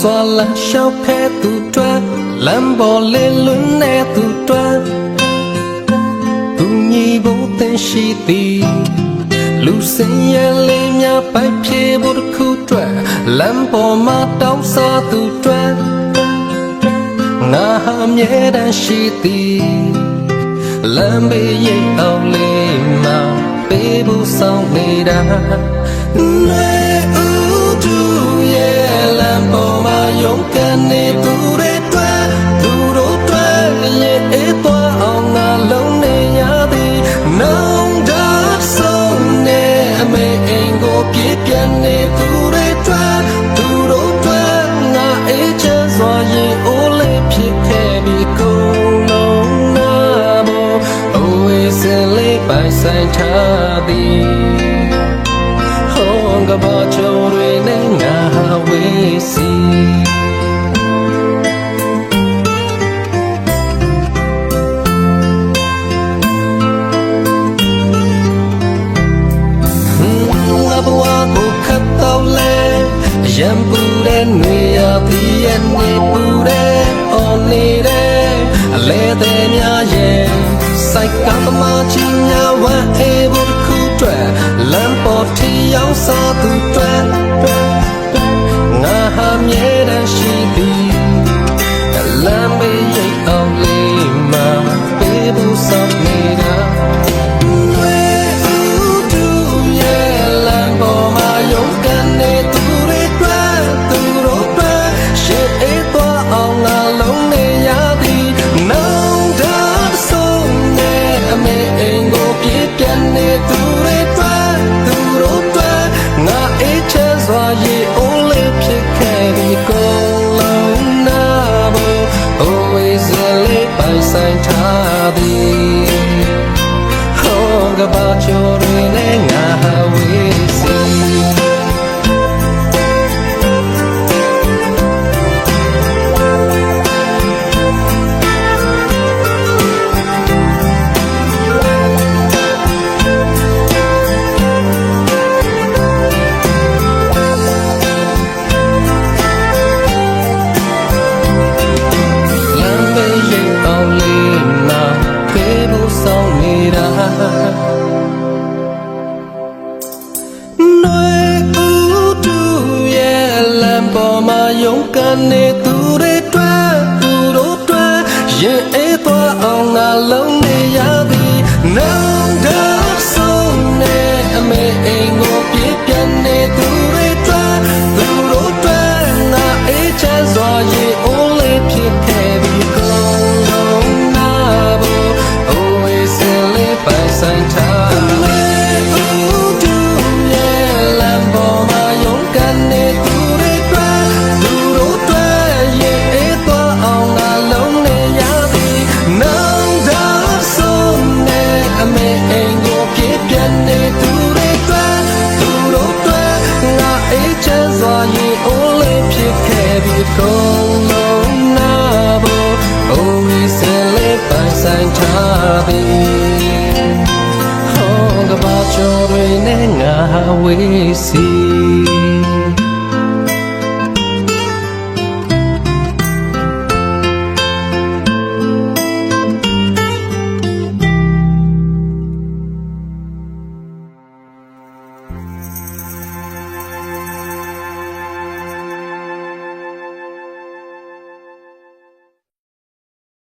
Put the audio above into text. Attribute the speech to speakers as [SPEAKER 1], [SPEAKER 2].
[SPEAKER 1] စွာလမ်းလျှောက်ခဲသူတွဲလမ်းပေါ်လေးလွန်းနေသူတွဲသူညီဖို့တင်ရှိသည်လူစင်ရဲ့လေးများပိုက်ပြေဖို့တစ်ခုတွဲလမ်းပေါ်မှာတောင်းစားသူတွဲငါဟာမြဲတမ်းရှိသည်လမ်းဘေးရိပ်အောင်လေးမှာပေးဖို့ဆောင်နေတာ န်နေသူတွေတွဲသူတို့တွဲငါအေးချမ်းစွာရင်အိုးလေးဖြစ်ခဲ့ပြီးကုန်လုံးနာမို့ always late by sign ထားသည်ဟောကဘာချိုတွေနဲ့ငါဝေးစီ ရံပူတဲ့နေရပြီးရဲ့နေပူတဲ့အော်နေတဲ့အလဲတဲ့များရဲ့စိုက်ကသမားချင်းများဝမ်းအေးဖို့တစ်ခုတွဲလမ်းပေါ်ထီရောက်စားသူ late by sign ထားသည်ဟောကဘာချိုတွေနဲ့ငါဝေး ဆောင်နေတာနွေဦးတူရဲ့လမ်းပေါ်မှာရုန်းကန်နေသူတွေတွေ့သူတို့တွေ့ရင်အေးသွားအောင်ငါလုံးနေရသည်နောင်တဆုံးနေအမေအိမ်ကိုပြေးပြန်နေသူတွေတွေ့သူတို့တွေ့ငါအေးချမ်းစွာရေအိုးလေးဖြစ် time ဟောကဘာချိုတွေနဲ့ငါဝေးစီ